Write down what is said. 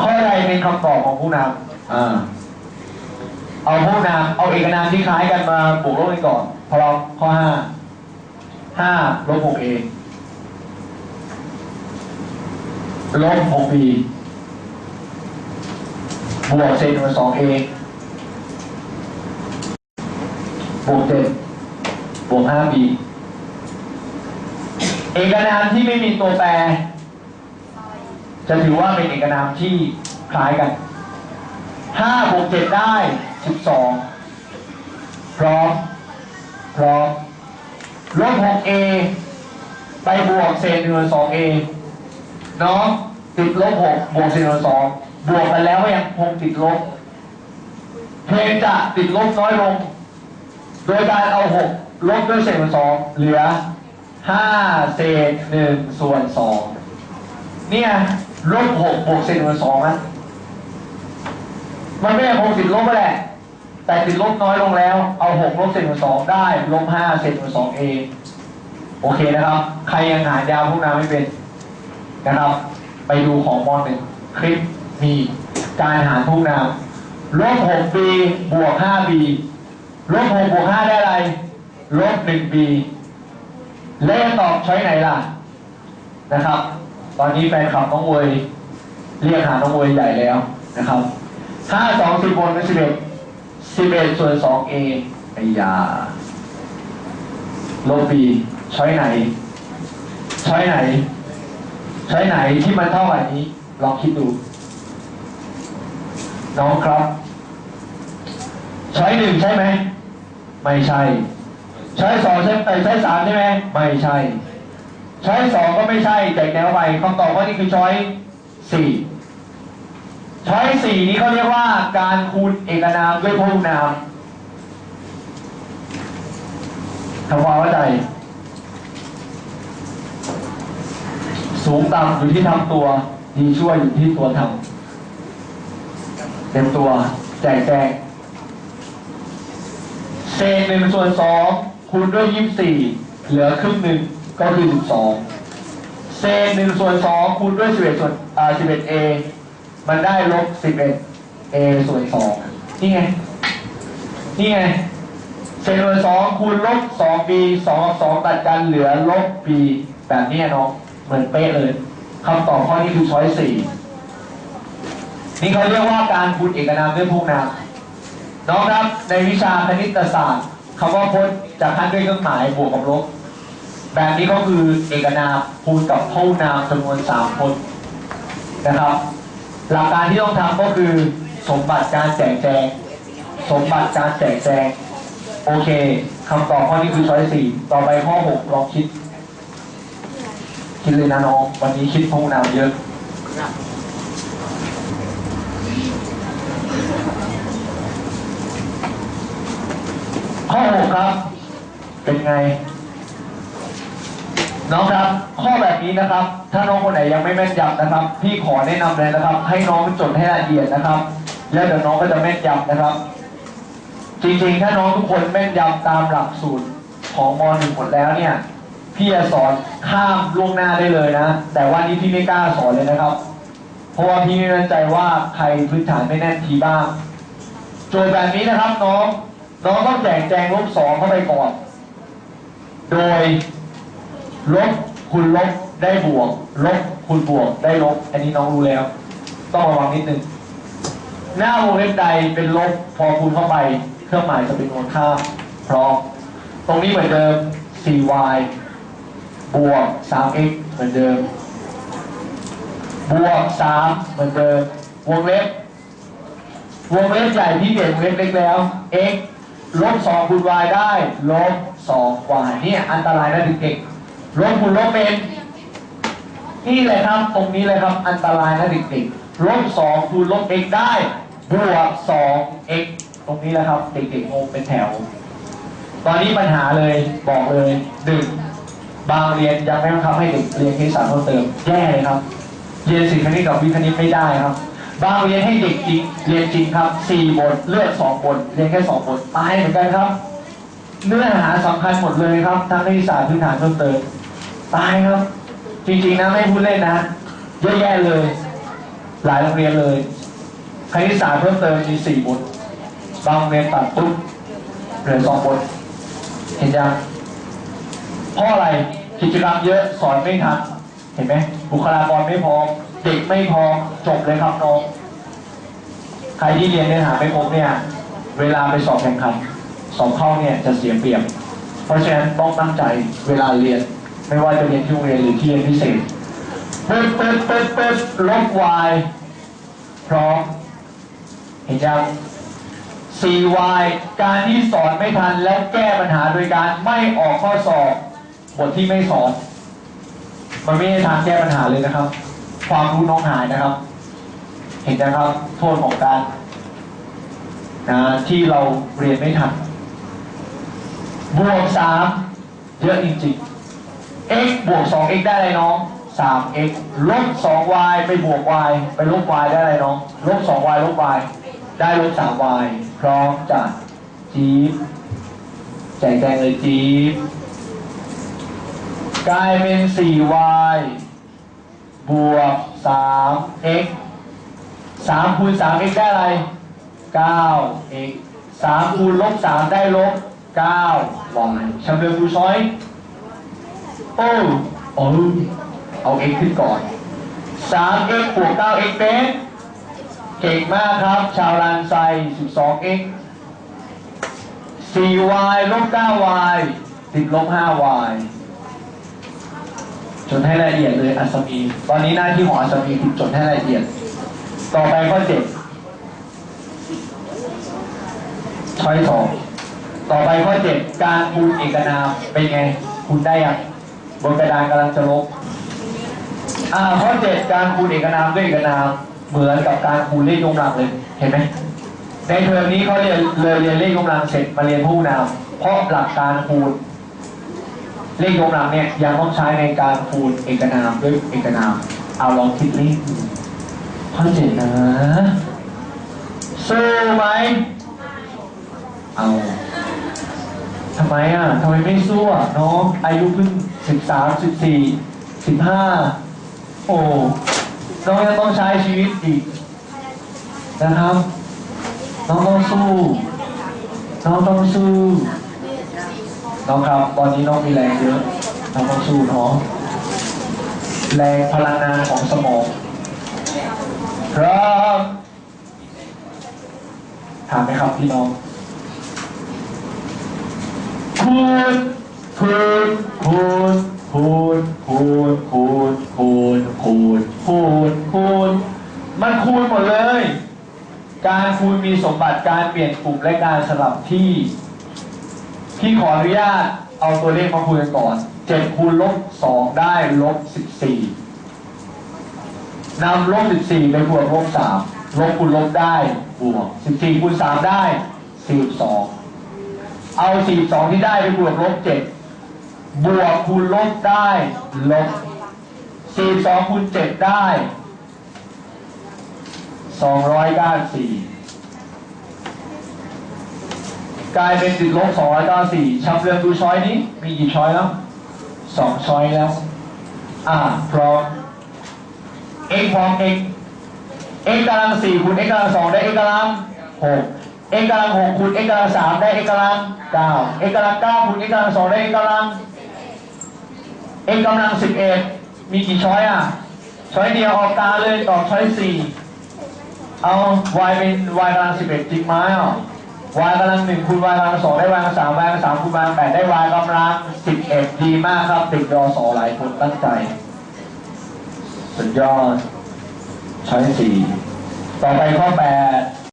ข้อใดเป็นคำตอบของผู้นอ่าำเอาผู้นำเอาเอกนามที่คล้ายกันมาบวกลบกันก่อนพอเราข้อห้าห้าลบหกเอลบหกบีบวกเศษหน่วยสองเอบวกเจ็ดบวกห้าบีเอกนามที่ไม่มีตัวแปร จะถือว่าเป็นเอกนามที่คล้ายกันห้าบวกเจ็ดได้สิบสองพร้อม พร้อมลบหกเอไปบวกเศษหนึ่งสองเอน้องติดลบหกบวกเศษหนึ่งสองบวกกันแล้วก็ยังคงติดลบ เพนจะติดลบน้อยลง โดยการเอาหกลบด้วยเศษหนึ่งสองเหลือห้าเศษหนึ่งส่วนสองเนี่ย ลบหกบวกเศษหนึ่งส่วนสองนะมันไม่ได้คงติดลบไปแหละ แต่ติดลบน้อยลงแล้ว เอาหกลบเศษส่วนสองได้ ลบห้าเศษส่วนสองเอโอเคนะครับ ใครยังหายาวพวกน้ำไม่เป็นนะครับ ไปดูของมอหนึ่งคลิปมีการหารพวกน้ำลบหกบีบวกห้าบีลบหกบวกห้าได้อะไรลบหนึ่งบีเลขตอบช้อยไหนล่ะนะครับ ตอนนี้แฟนคลับน้องเวยเรียกหาน้องเวยใหญ่แล้วนะครับห้าสองสิบบนเป็นสิบเอ็ดสิบเอ็ดส่วนสองเอไอยาลบบีช้อยไหน ช้อยไหน ช้อยไหนที่มันเท่ากับนี้ ลองคิดดู น้องครับ ช้อยหนึ่งใช่ไหม ไม่ใช่ ช้อยสองใช่ไอ้ยช้อยสามใช่ไหม ไม่ใช่ ช้อยสองก็ไม่ใช่แจกแนวไปคำตอบว่านี่คือช้อยสี่ช้อยสี่นี้เขาเรียกว่าการคูณเอกนามด้วยพหุนามทำความเข้าใจ สูงต่ำอยู่ที่ทำตัว ดีช่วยอยู่ที่ตัวทำเต็มตัว แจกแจงเศษหนึ่งส่วนสองคูณด้วยยี่สิบสี่เหลือครึ่งหนึ่ง ก็คือสิบสองเศษหนึ่งส่วนสองคูณด้วยสิบเอ็ดส่วนอ่าสิบเอ็ดเอมันได้ลบ11 a ส่วน2นี่ไง นี่ไงเศษส่วน2คูณลบ 2b 2 2ตัดกันเหลือลบ b แบบนี้เนาะเหมือนเป๊ะเลยคำตอบข้อนี้คือช้อย4นี่เขาเรียกว่าการคูณเอกนามด้วยพวกนามน้องครับในวิชาคณิตศาสตร์คำว่าพจน์จะคั้นด้วยเครื่องหมายบวกกับลบ แบบนี้ก็คือเอกนามคูณกับพหุนามจำนวน3พจน์นะครับ หลักการที่ต้องทำก็คือสมบัติการแจกแจง สมบัติการแจกแจง โอเคคำตอบข้อนี้คือช้อยสี่ต่อไปข้อหกลองคิด คิดเลยนะน้อง วันนี้คิดพงนามเยอะข้อหกครับ เป็นไง น้องครับข้อแบบนี้นะครับ ถ้าน้องคนไหนยังไม่แม่นยำนะครับ พี่ขอแนะนำเลยนะครับ ให้น้องจดให้ละเอียดนะครับ แล้วเดี๋ยวน้องก็จะแม่นยำนะครับ จริงๆ ถ้าน้องทุกคนแม่นยำตามหลักสูตรของมหนึ่งหมดแล้วเนี่ย พี่จะสอนข้ามล่วงหน้าได้เลยนะ แต่ว่านี้พี่ไม่กล้าสอนเลยนะครับ เพราะว่าพี่ไม่มั่นใจว่าใครพื้นฐานไม่แน่นทีบ้างโจทย์แบบนี้นะครับน้อง น้องต้องแจกแจงลบสองเข้าไปก่อน โดย ลบคูณลบได้บวก ลบคูณบวกได้ลบ อันนี้น้องรู้แล้ว ต้องระวังนิดนึง หน้าวงเล็บใดเป็นลบพอคูณเข้าไป เครื่องหมายจะเป็นโอนข้าเพราะตรงนี้เหมือนเดิม 4y บวก 3x เหมือนเดิม บวก 3 เหมือนเดิม วงเล็บ วงเล็บใหญ่ที่เปลี่ยนวงเล็บเล็กแล้ว x ลบ2คูณ y ได้ ลบ 2y เนี่ยอันตรายนะเด็กๆ ลบคูณลบเป็นนี่เลยครับตรงนี้เลยครับอันตรายนะเด็กๆลบ2คูณลบ x ได้บวกสอง x ตรงนี้แหละครับเด็กๆงงเป็นแถว ตอนนี้ปัญหาเลยบอกเลยหนึ่งบางเรียนยังไม่บังคับให้เด็กเรียนคณิตศาสตร์เพิ่มเติมแย่เลยครับ เรียนสิ่งคณิตกับวิทย์คณิตไม่ได้ครับ บางเรียนให้เด็กจริงเรียนจริงครับสี่บทเลือกสองบทเรียนแค่สองบทตายเหมือนกันครับ เนื้อหาสำคัญหมดเลยครับทั้งคณิตศาสตร์พื้นฐานเพิ่มเติม ตายครับ จริงๆนะไม่พูดเล่นนะเยอะแยะเลย หลายโรงเรียนเลยคณิตศาสตร์เพิ่มเติมมีสี่บทบางโรงเรียนตัดปุ๊บเหลือสองบทเห็นยังเพราะอะไรกิจกรรมเยอะสอนไม่ทันเห็นไหมบุคลากรไม่พอเด็กไม่พอจบเลยครับน้องใครที่เรียนเนื้อหาไม่ครบเนี่ย เวลาไปสอบแข่งขันสอบเข้าเนี่ยจะเสียเปรียบ เพราะฉะนั้นต้องตั้งใจเวลาเรียน ไม่ว่าจะเรียนที่โรงเรียนหรือที่เรียนพิเศษเปิดเปิดเปิดเปิดลบวายพร้อมเห็นยัง 4y การที่สอนไม่ทันแล้วแก้ปัญหาโดยการไม่ออกข้อสอบบทที่ไม่สอนมันไม่ใช่ทางแก้ปัญหาเลยนะครับ ความรู้น้องหายนะครับ เห็นนะครับ โทษของการนะที่เราเรียนไม่ทันบวกสามเยอะจริงๆ x บวกสอง x ได้อะไรน้องสาม x ลบสอง y ไปบวก y ไปลบ y ได้อะไรน้องลบสอง y ลบ y ได้ลบสาม y พร้อมจัดจี๊บแจกแจงเลยจี๊บกลายเป็น 4y บวก 3x 3คูณ 3x ได้อะไร 9x 3คูณลบ 3 ได้ลบ 9y ชำเลืองดูช้อย โอ้โอ้เอา x ขึ้นก่อน 3x บวก 9x เป็นเก่งมากครับ ชาวลานไซ 12x 4y ลบ 9y ติดลบ 5y จดให้ละเอียดเลยอัศมี ตอนนี้หน้าที่ของอัศมีคือจดให้ละเอียด ต่อไปข้อเจ็ดช้อยสองต่อไปข้อเจ็ดการคูณเอกนามเป็นไง คูณได้ยัง บนกระดานกำลังจะลบอ่าข้อเจ็ดการคูณเอกนามด้วยเอกนามเหมือนกับการคูณเลขยกกำลังเลยเห็นไหมในเทอมนี้เขาเรียนเลยเรียนเลขยกกำลังเสร็จมาเรียนผู้นามเพราะหลักการคูณเลขยกกำลังเนี่ยยังต้องใช้ในการคูณเอกนามด้วยเอกนาม เอาลองคิดเลขข้อเจ็ดนะสู้ไหมเอา ทำไมอะทำไมไม่สู้อะน้องอายุเพิ่งสิบสามสิบสี่สิบห้าโอ้น้องยังต้องใช้ชีวิตอีกนะครับ น้องต้องสู้ น้องต้องสู้น้องครับ ตอนนี้น้องมีแรงเยอะน้องต้องสู้เนาะแรงพลังงานของสมองครับถามไหมครับพี่น้อง คูณคูณคูณคูณคูณคูณคูณคูณคูณคูณมันคูณหมดเลย การคูณมีสมบัติการเปลี่ยนกลุ่มและการสลับที่พี่ขออนุญาตเอาตัวเลขมาคุยกันก่อน7คูณลบ2ได้ลบ14นำลบ14ไปบวกลบ3ลบคูณลบได้บวก14คูณ3ได้42 เอา42ที่ได้ไปบวกลบ7บวกคูณลบได้ลบ42คูณ7ได้294กลายเป็นติดลบ294ชับเรืองดูช้อยนี้มีกี่ช้อยแล้วสองช้อยแล้ว อ่าพร้อม x พร้อม x x กำลัง4คูณ x กำลัง2ได้ x กำลังหก 6 x กำลัง6คูณ x กำลัง3ได้ x กำลัง9 x กำลัง9คูณ x กำลัง2ได้ x กำลัง x กำลัง11มีกี่ช้อยอะ ช้อยเดียวออกตาเลยตอบช้อย4เอา y เป็น y กำลัง11จริงไหมอะ y กำลัง1คูณ y กำลัง2ได้ y กำลัง3 y กำลัง3คูณ y กำลัง8ได้ y กำลัง11ดีมากครับติดรอสอหลายคนตั้งใจสุดยอดช้อย4ต่อไปข้อ8